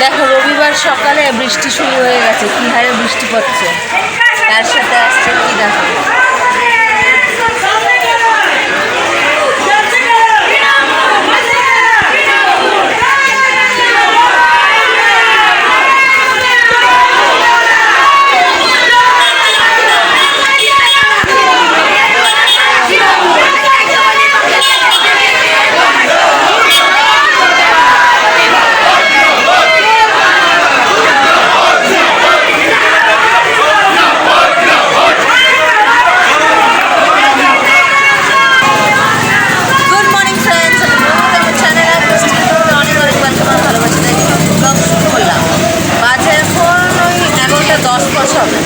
দেখো, রবিবার সকালে বৃষ্টি শুরু হয়ে গেছে। কী হারে বৃষ্টি পড়ছে? তার সাথে আসছে কী দেখো গুড মর্নিং ফ্রেন্ডস আমি মমতা আমার চ্যানেল আর বৃষ্টিতে অনেক অনেক বাচ্চা ভালোবাসা দেখে ব্লগ শুরু করলাম বাজে এখন ওই এগারোটা দশ দশ হবে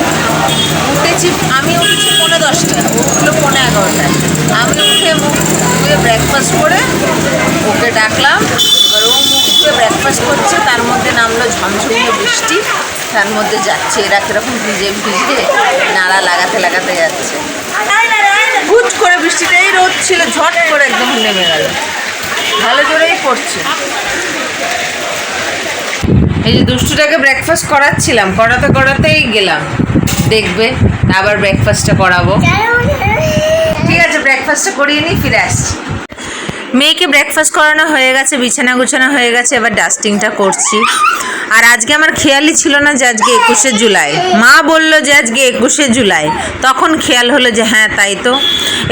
উঠেছি আমি উঠেছি পনেরো দশটা ও উঠল এগারোটায়। আমি উঠে মুখ ধুয়ে ব্রেকফাস্ট করে ওকে ডাকলাম, এবার ও মুখ ধুয়ে ব্রেকফাস্ট করছে, তার মধ্যে নামলো ঝমঝমিয়ে বৃষ্টি, তার মধ্যে যাচ্ছে, এরা কীরকম ভিজে ভিজে নাড়া লাগাতে লাগাতে যাচ্ছে। হুট করে বৃষ্টিটা এই রোদ ছিল, ঝট করে একদম নেমে গেল। ভালো জোরেই পড়ছে। এই যে দুষ্টুটাকে ব্রেকফাস্ট করাচ্ছিলাম, করাতে করাতেই গেলাম। দেখবে, আবার ব্রেকফাস্টটা করাবো। ঠিক আছে ব্রেকফাস্টটা করিয়ে নিই, ফিরে আসছি। মেয়েকে ব্রেকফাস্ট করানো হয়ে গেছে, বিছানা গুছানো হয়ে গেছে, এবার ডাস্টিংটা করছি। আর আজকে আমার খেয়ালই ছিল না যে আজকে একুশে জুলাই। মা বলল যে আজকে একুশে জুলাই। তখন খেয়াল হলো যে হ্যাঁ তাই তো।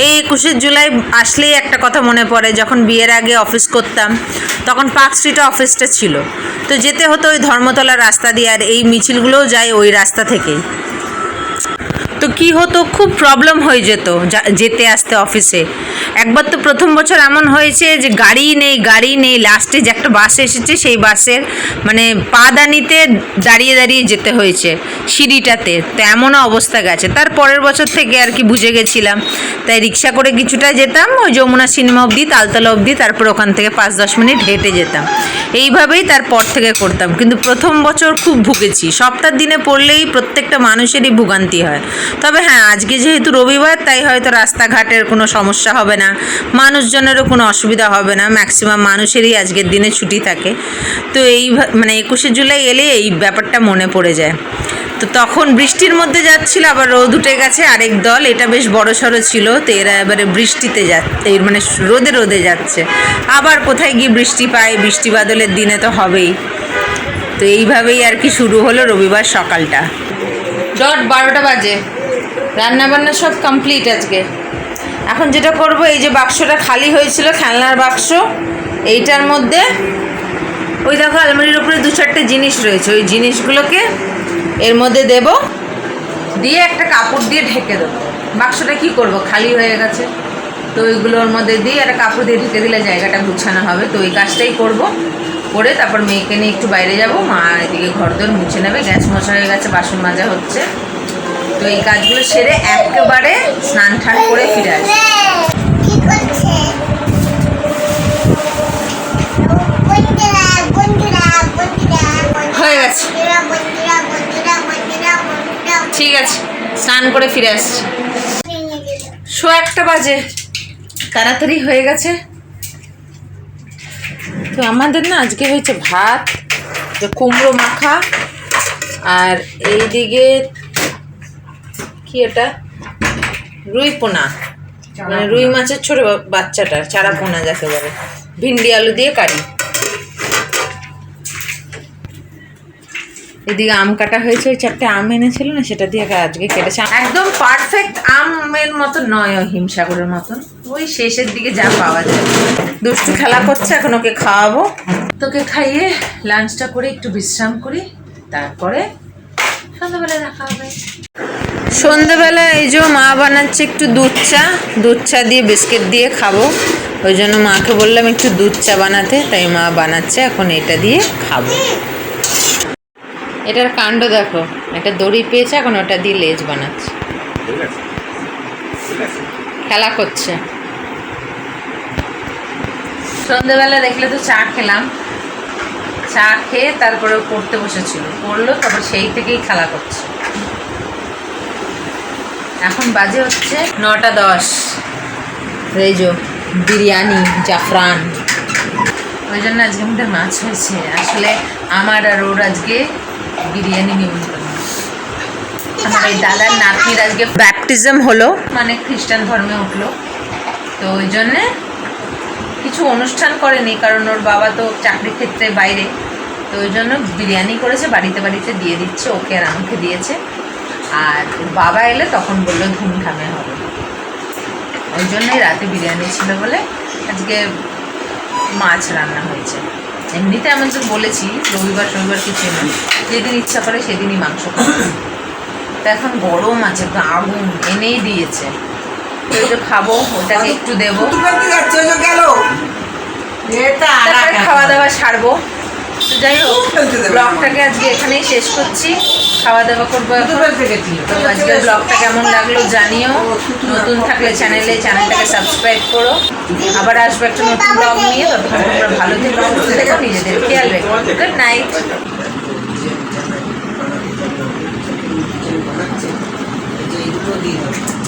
এই একুশে জুলাই আসলেই একটা কথা মনে পড়ে, যখন বিয়ের আগে অফিস করতাম, তখন পার্ক স্ট্রিটে অফিসটা ছিল। তো যেতে হতো ওই ধর্মতলা রাস্তা দিয়ে, আর এই মিছিলগুলোও যায় ওই রাস্তা থেকেই। তো কি হতো? খুব প্রবলেম হয়ে যেত যেতে আসতে অফিসে একবার তো প্রথম বছর এমন হয়েছে যে গাড়ি নেই গাড়ি নেই লাস্টে যে একটা বাস এসেছে, সেই বাসের মানে পাদানিতে দাঁড়িয়ে দাঁড়িয়ে যেতে হয়েছে সিঁড়িটাতে। তো এমনও অবস্থা গেছে। তার পরের বছর থেকে আর কি বুঝে গেছিলাম। তাই রিক্সা করে কিছুটা যেতাম, ওই যমুনা সিনেমা অবধি, তালতলা অবধি, তারপর ওখান থেকে পাঁচ দশ মিনিট হেঁটে যেতাম। এইভাবেই তারপর থেকে করতাম। কিন্তু প্রথম বছর খুব ভুগেছি। সপ্তাহ দিনে পড়লেই প্রত্যেকটা মানুষেরই ভোগান্তি হয়। তবে হ্যাঁ আজকে যেহেতু রবিবার, তাই হয়তো রাস্তাঘাটের কোনো সমস্যা হবে না। মানুষজনেরও কোনো অসুবিধা হবে না। ম্যাক্সিমাম মানুষেরই আজকের দিনে ছুটি থাকে। তো এই মানে একুশে জুলাই এলে এই ব্যাপারটা মনে পড়ে যায়। তো তখন বৃষ্টির মধ্যে যাচ্ছিল, আবার রোদ উঠে গেছে। আরেক দল, এটা বেশ বড় সড়ো ছিল, তো এরা এবারে বৃষ্টিতে যাচ্ছে মানে রোদে রোদে যাচ্ছে। আবার কোথায় গিয়ে বৃষ্টি পায়, বৃষ্টি বাদলের দিনে তো হবেই। তো এইভাবেই আর কি শুরু হলো রবিবার সকালটা। ডট বারোটা বাজে। রান্না বান্না সব কমপ্লিট আজকে। এখন যেটা করব, এই যে বাক্সটা খালি হয়েছিল, খেলনার বাক্স, এইটার মধ্যে ওই দেখো আলমারির উপরে দু চারটে জিনিস রয়েছে, ওই জিনিসগুলোকে এর মধ্যে দেব, দিয়ে একটা কাপড় দিয়ে ঢেকে দেবো। বাক্সটা কি করব? খালি হয়ে গেছে। তো ওইগুলোর মধ্যে দিয়ে একটা কাপড় দিয়ে ঢেকে দিলে জায়গাটা গুছানো হবে। তো ওই কাজটাই করব। করে তারপর মেয়েকে নিয়ে একটু বাইরে যাব। মা এদিকে ঘর দোর মুছে নেবে। গ্যাস মশা হয়ে গেছে, বাসন মাজা হচ্ছে। তো এই কাজগুলো সেরে একেবারে স্নান ঠান করে ফিরে বন্ধুরা হয়ে গেছে। ঠিক আছে স্নান করে ফিরে আসছি। শো একটা বাজে তাড়াতাড়ি হয়ে গেছে। তো আমাদের না আজকে হয়েছে ভাত যে কুমড়ো মাখা আর এইদিকে কি এটা? রুই পোনা। মানে রুই মাছের ছোট বাচ্চাটা চারা পোনা যাকে বলে। ভিন্ডি আলু দিয়ে কারি। এদিকে আম কাটা হয়েছে ওই চারটে আম এনেছিল না সেটা দিয়ে আজকে কেটেছে। একদম পারফেক্ট আমের মতন নয় হিমসাগরের মতন। ওই শেষের দিকে যা পাওয়া যায়। দুষ্টু খেলা করছে এখন ওকে খাওয়াবো। তোকে খাইয়ে লাঞ্চটা করে একটু বিশ্রাম করি তারপরে সন্ধ্যাবেলা রাখা হবে। সন্ধ্যাবেলা এই যে মা বানাচ্ছে একটু দুধ চা দুধ চা দিয়ে বিস্কিট দিয়ে খাব। ওই জন্য মাকে বললাম একটু দুধ চা বানাতে, তাই মা বানাচ্ছে, এখন এটা দিয়ে খাব। এটার কাণ্ড দেখো, একটা দড়ি পেয়েছে, এখন ওটা দিয়ে লেজ বানাচ্ছে। খেলা করছে। সন্ধ্যেবেলা দেখলে তো চা খেলাম। চা খেয়ে তারপরে পড়তে বসেছিল। পড়ল, তারপর সেই থেকেই খেলা করছে। এখন বাজে হচ্ছে নটা দশ। এই যে বিরিয়ানি, জাফরান। ওই জন্য আজকে আমাদের মাছ হয়েছে। আসলে আমার আর ওর আজকে বিরিয়ানি নিমন্ত্রণ। আমার এই দাদার নাতনির আজকে ব্যাপটিজম হলো। মানে খ্রিস্টান ধর্মে উঠল। তো ওই জন্যে কিছু অনুষ্ঠান করেনি, কারণ ওর বাবা তো চাকরি ক্ষেত্রে বাইরে। তো ওই জন্য বিরিয়ানি করেছে, বাড়িতে বাড়িতে দিয়ে দিচ্ছে, ওকে আর আমাকে দিয়েছে। আর বাবা এলে তখন বলল ধুমধামে হবে। ওই জন্যই রাতে বিরিয়ানি ছিল বলে আজকে মাছ রান্না হয়েছে। এমনিতে আমাদের বলেছি রবিবার রবিবার কিছু না। যেদিন ইচ্ছা করে সেদিনই মাংস খাব। তা এখন গরম আছে আগুন এনেই দিয়েছে। খাব ওটাকে একটু দেবো। খাওয়া দাওয়া সারবো। তো যাই হোক ব্লগটাকে আজকে এখানেই শেষ করছি। খাওয়া দাওয়া করব তো আজকের ব্লগটা কেমন লাগল জানিও। নতুন থাকলে চ্যানেলে চ্যানেলটাকে সাবস্ক্রাইব করো। আবার আসব একটা নতুন ব্লগ নিয়ে। ততক্ষণ তোমরা ভালো থেকো সুস্থ থেকো নিজেদের খেয়াল রেখো। গুড নাইট দিয়ে।